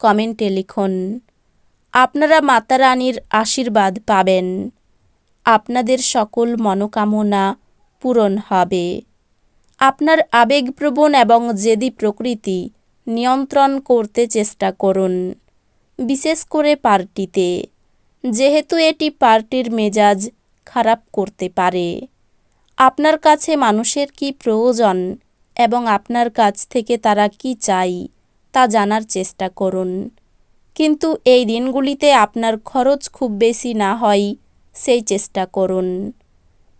কমেন্টে লিখুন, আপনারা মাতা রানীর আশীর্বাদ পাবেন। আপনাদের সকল মনোকামনা পূরণ হবে। আপনার আবেগপ্রবণ এবং জেদি প্রকৃতি নিয়ন্ত্রণ করতে চেষ্টা করুন, বিশেষ করে পার্টিতে, যেহেতু এটি পার্টির মেজাজ খারাপ করতে পারে। আপনার কাছে মানুষের কি প্রয়োজন এবং আপনার কাছ থেকে তারা কি চাই তা জানার চেষ্টা করুন। কিন্তু এই দিনগুলিতে আপনার খরচ খুব বেশি না হয়, সেই চেষ্টা করুন।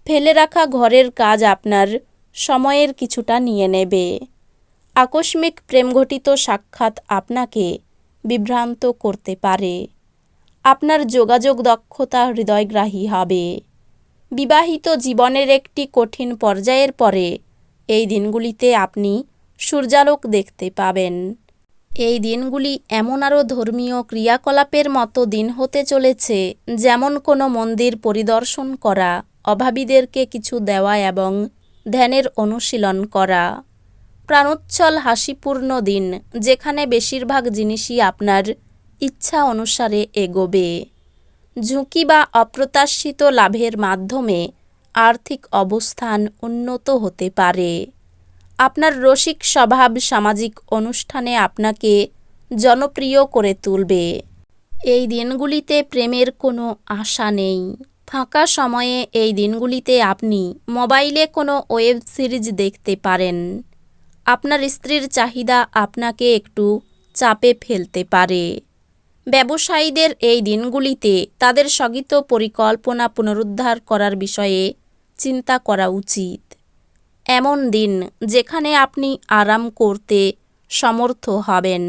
ফেলে রাখা ঘরের কাজ আপনার সময়ের কিছুটা নিয়ে নেবে। আকস্মিক প্রেমঘটিত সাক্ষাৎ আপনাকে বিভ্রান্ত করতে পারে। আপনার যোগাযোগ দক্ষতা হৃদয়গ্রাহী হবে। বিবাহিত জীবনের একটি কঠিন পর্যায়ের পরে এই দিনগুলিতে আপনি সূর্যালোক দেখতে পাবেন। এই দিনগুলি এমন আরও ধর্মীয় ক্রিয়াকলাপের মতো দিন হতে চলেছে, যেমন কোনো মন্দির পরিদর্শন করা, অভাবীদেরকে কিছু দেওয়া এবং ধ্যানের অনুশীলন করা। প্রাণোচ্ছল হাসিপূর্ণ দিন, যেখানে বেশিরভাগ জিনিসই আপনার ইচ্ছা অনুসারে এগোবে। ঝুঁকি বা অপ্রত্যাশিত লাভের মাধ্যমে আর্থিক অবস্থান উন্নত হতে পারে। আপনার রসিক স্বভাব সামাজিক অনুষ্ঠানে আপনাকে জনপ্রিয় করে তুলবে। এই দিনগুলিতে প্রেমের কোনো আশা নেই। ফাঁকা সময়ে এই দিনগুলিতে আপনি মোবাইলে কোনো ওয়েব সিরিজ দেখতে পারেন। আপনার স্ত্রীর চাহিদা আপনাকে একটু চাপে ফেলতে পারে। ব্যবসায়ীদের এই দিনগুলিতে তাদের স্থগিত পরিকল্পনা পুনরুদ্ধার করার বিষয়ে চিন্তা করা উচিত। এমন দিন যেখানে আপনি আরাম করতে সমর্থ হবেন।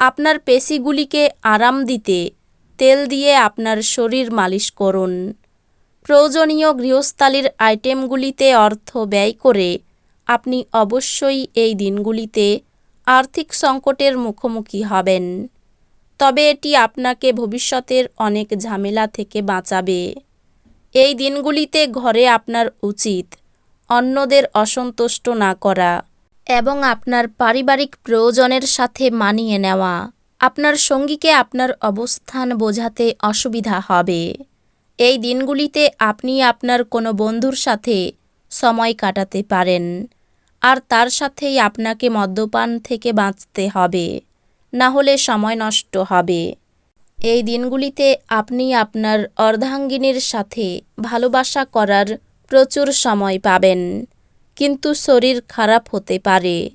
আপনার পেশিগুলিকে আরাম দিতে তেল দিয়ে আপনার শরীর মালিশ করুন। প্রয়োজনীয় গৃহস্থালির আইটেমগুলিতে অর্থ ব্যয় করে আপনি অবশ্যই এই দিনগুলিতে আর্থিক সংকটের মুখোমুখি হবেন। তবে এটি আপনাকে ভবিষ্যতের অনেক ঝামেলা থেকে বাঁচাবে। এই দিনগুলিতে ঘরে আপনার উচিত অন্যদের অসন্তুষ্ট না করা এবং আপনার পারিবারিক প্রয়োজনের সাথে মানিয়ে নেওয়া। আপনার সঙ্গীকে আপনার অবস্থান বোঝাতে অসুবিধা হবে। এই দিনগুলিতে আপনি আপনার কোনো বন্ধুর সাথে সময় কাটাতে পারেন। আর তার সাথেই আপনাকে মদ্যপান থেকে বাঁচতে হবে। না হলে সময় নষ্ট হবে। এই দিনগুলিতে আপনি আপনার অর্ধাঙ্গিনীর সাথে ভালোবাসা করার প্রচুর সময় পাবেন। কিন্তু শরীর খারাপ হতে পারে।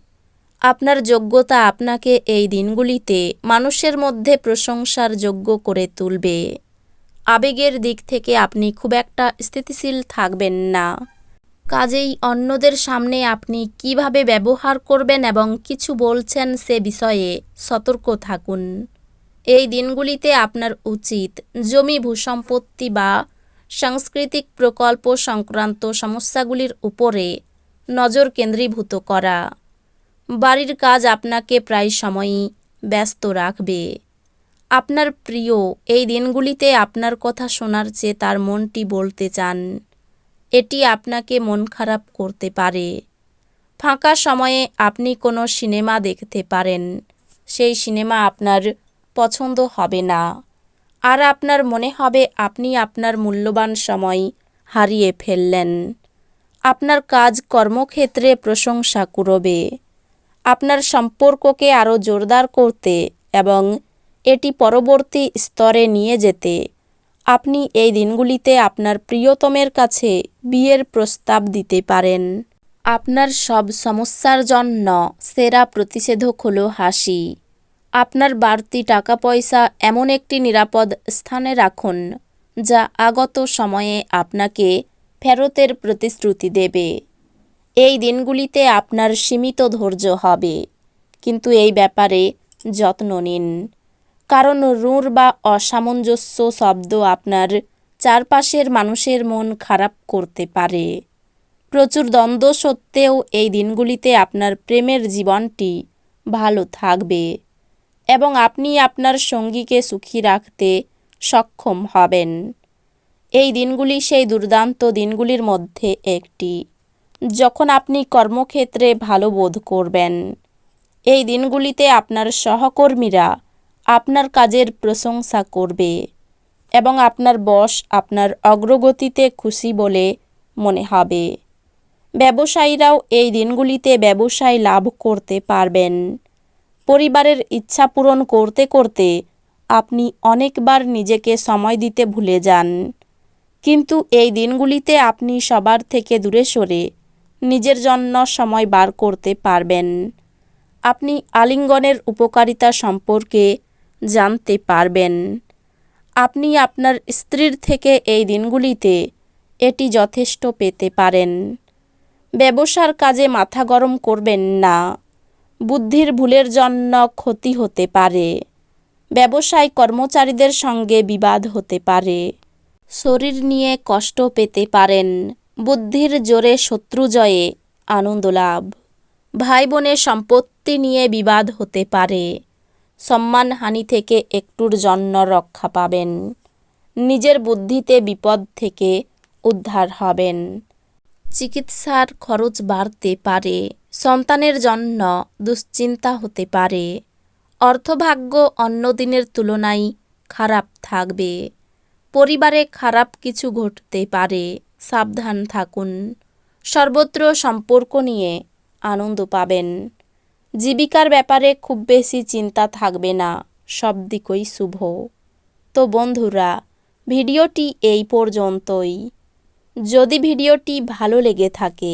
আপনার যোগ্যতা আপনাকে এই দিনগুলিতে মানুষের মধ্যে প্রশংসার যোগ্য করে তুলবে। আবেগের দিক থেকে আপনি খুব একটা স্থিতিশীল থাকবেন না। কাজেই অন্যদের সামনে আপনি কীভাবে ব্যবহার করবেন এবং কিছু বলছেন সে বিষয়ে সতর্ক থাকুন। এই দিনগুলিতে আপনার উচিত জমি ভূসম্পত্তি বা সাংস্কৃতিক প্রকল্প সংক্রান্ত সমস্যাগুলির উপরে নজর কেন্দ্রীভূত করা। বাড়ির কাজ আপনাকে প্রায় সময়ই ব্যস্ত রাখবে। আপনার প্রিয় এই দিনগুলিতে আপনার কথা শোনার চেয়ে তার মনটি বলতে চান। এটি আপনাকে মন খারাপ করতে পারে। ফাঁকা সময়ে আপনি কোনো সিনেমা দেখতে পারেন। সেই সিনেমা আপনার পছন্দ হবে না। আর আপনার মনে হবে আপনি আপনার মূল্যবান সময় হারিয়ে ফেললেন। আপনার কাজ কর্মক্ষেত্রে প্রশংসা কুড়বে। আপনার সম্পর্ককে আরও জোরদার করতে এবং এটি পরবর্তী স্তরে নিয়ে যেতে। আপনি এই দিনগুলিতে আপনার প্রিয়তমের কাছে বিয়ের প্রস্তাব দিতে পারেন। আপনার সব সমস্যার জন্য সেরা প্রতিষেধক হলো হাসি। আপনার বাড়তি টাকা পয়সা এমন একটি নিরাপদ স্থানে রাখুন, যা আগত সময়ে আপনাকে ফেরতের প্রতিশ্রুতি দেবে। এই দিনগুলিতে আপনার সীমিত ধৈর্য হবে, কিন্তু এই ব্যাপারে যত্ন নিন। কারণ রুঁড় বা অসামঞ্জস্য শব্দ আপনার চারপাশের মানুষের মন খারাপ করতে পারে। প্রচুর দ্বন্দ্ব সত্ত্বেও এই দিনগুলিতে আপনার প্রেমের জীবনটি ভালো থাকবে। এবং আপনি আপনার সঙ্গীকে সুখী রাখতে সক্ষম হবেন। এই দিনগুলি সেই দুর্দান্ত দিনগুলির মধ্যে একটি, যখন আপনি কর্মক্ষেত্রে ভালো বোধ করবেন। এই দিনগুলিতে আপনার সহকর্মীরা আপনার কাজের প্রশংসা করবে এবং আপনার বস আপনার অগ্রগতিতে খুশি বলে মনে হবে। ব্যবসায়ীরাও এই দিনগুলিতে ব্যবসায় লাভ করতে পারবেন। পরিবারের ইচ্ছা পূরণ করতে করতে আপনি অনেকবার নিজেকে সময় দিতে ভুলে যান। কিন্তু এই দিনগুলিতে আপনি সবার থেকে দূরে সরে নিজের জন্য সময় বার করতে পারবেন। আপনি আলিঙ্গনের উপকারিতা সম্পর্কে জানতে পারবেন। আপনি আপনার স্ত্রীর থেকে এই দিনগুলিতে এটি যথেষ্ট পেতে পারেন। ব্যবসার কাজে মাথা গরম করবেন না। বুদ্ধির ভুলের জন্য ক্ষতি হতে পারে। ব্যবসায় কর্মচারীদের সঙ্গে বিবাদ হতে পারে। শরীর নিয়ে কষ্ট পেতে পারেন। বুদ্ধির জোরে শত্রু জয়ে আনন্দ লাভ। ভাই বোনের সম্পত্তি নিয়ে বিবাদ হতে পারে। সম্মানহানি থেকে একটুর জন্য রক্ষা পাবেন। নিজের বুদ্ধিতে বিপদ থেকে উদ্ধার হবেন। চিকিৎসার খরচ বাড়তে পারে। সন্তানের জন্য দুশ্চিন্তা হতে পারে। অর্থভাগ্য অন্য দিনের তুলনায় খারাপ থাকবে। পরিবারে খারাপ কিছু ঘটতে পারে। সাবধান থাকুন। সর্বত্র সম্পর্ক নিয়ে আনন্দ পাবেন। জীবিকার ব্যাপারে খুব বেশি চিন্তা থাকবে না। সব দিকই শুভ। তো বন্ধুরা, ভিডিওটি এই পর্যন্তই। যদি ভিডিওটি ভালো লেগে থাকে